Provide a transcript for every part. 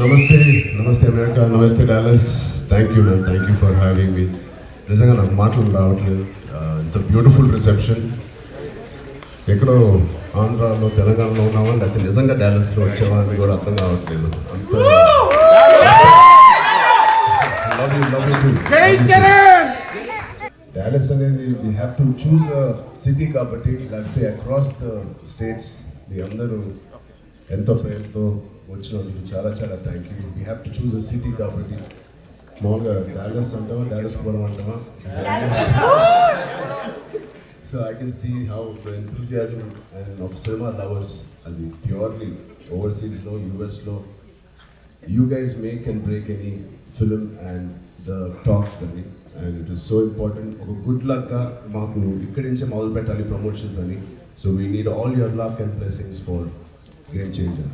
నమస్తే నమస్తే అమెరికా నమస్తే Dallas thank you ma'am thank you for having me నిజంగా నాకు మాటలు రావట్లేదు. ఇంత బ్యూటిఫుల్ రిసెప్షన్ ఎక్కడో ఆంధ్రాలో తెలంగాణలో ఉన్నామా లేకపోతే నిజంగా డాలస్లో వచ్చామా అని కూడా అర్థం కావట్లేదు. అంత. డాలస్ అనేది we have to choose a city కాబట్టి లేకపోతే అక్రాస్ ద స్టేట్స్ మీ అందరూ ఎంతో ప్రేమతో వచ్చినందుకు చాలా చాలా thank you we have to choose a city కాబట్టి మామూలుగా డాలస్ అంటామా డాలస్ పోవడం అంటామా so I can see how the enthusiasm and of cinema lovers అది ప్యూర్లీ ఓవర్సీస్లో యూఎస్లో you guys make and break any film and the talk అని and it is so important ఒక గుడ్ లక్గా మాకు ఇక్కడి నుంచే మొదలు పెట్టాలి ప్రమోషన్స్ అని. So we need all your luck and blessings for Game Changer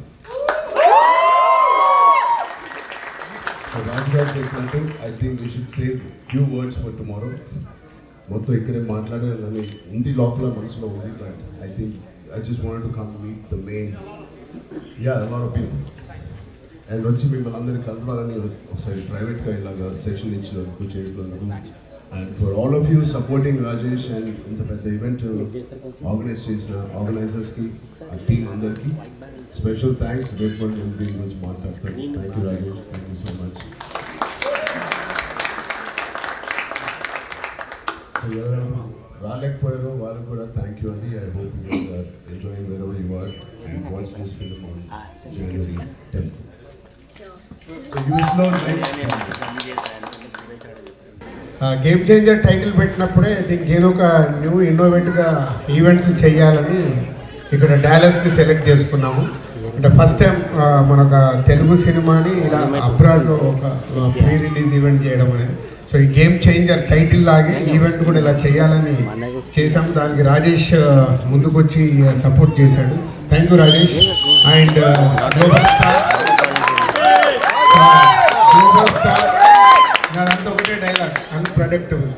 so Raju garu చెప్పినట్టు I think we should save few words for tomorrow మొత్తం ఇక్కడే మాట్లాడాలని ఉంది లోపల మనసులో ఉంది but I think I just want to come meet the main yeah lot of people and వచ్చి మిమ్మల్ని అందరినీ కలపాలని ఒకసారి ప్రైవేట్గా ఇలాగా సెషన్ ఇచ్చినందుకు చేసినందుకు and for all of you supporting Rajesh and ఇంత పెద్ద ఈవెంట్ ఆర్గనైజ్ చేసిన ఆర్గనైజర్స్కి ఆ టీం అందరికీ స్పెషల్ థ్యాంక్స్ రేపు దీని గురించి మాట్లాడతాను thank you Rajesh thank you so much so రాలేకపోయారో వాళ్ళకి కూడా థ్యాంక్ యూ అండి. I hope you are enjoying wherever you are and watch this film on January tenth so Game Changer title పెట్టినప్పుడే దీనికి ఏదో ఒక న్యూ ఇన్నోవేటివ్గా ఈవెంట్స్ చేయాలని ఇక్కడ డాలస్కి select చేసుకున్నాము. అంటే ఫస్ట్ టైం మన ఒక తెలుగు సినిమాని ఇలా అబ్రాడ్లో ఒక ప్రీ రిలీజ్ ఈవెంట్ చేయడం అనేది. సో ఈ గేమ్ చేంజర్ టైటిల్ లాగే ఈవెంట్ కూడా ఇలా చేయాలని చేసాము దానికి రాజేష్ ఆ, ముందుకొచ్చి సపోర్ట్ చేశాడు. Thank you Rajesh. And global star global star నాదంతా ఒకటే డైలాగ్ అన్ప్రడిక్టబుల్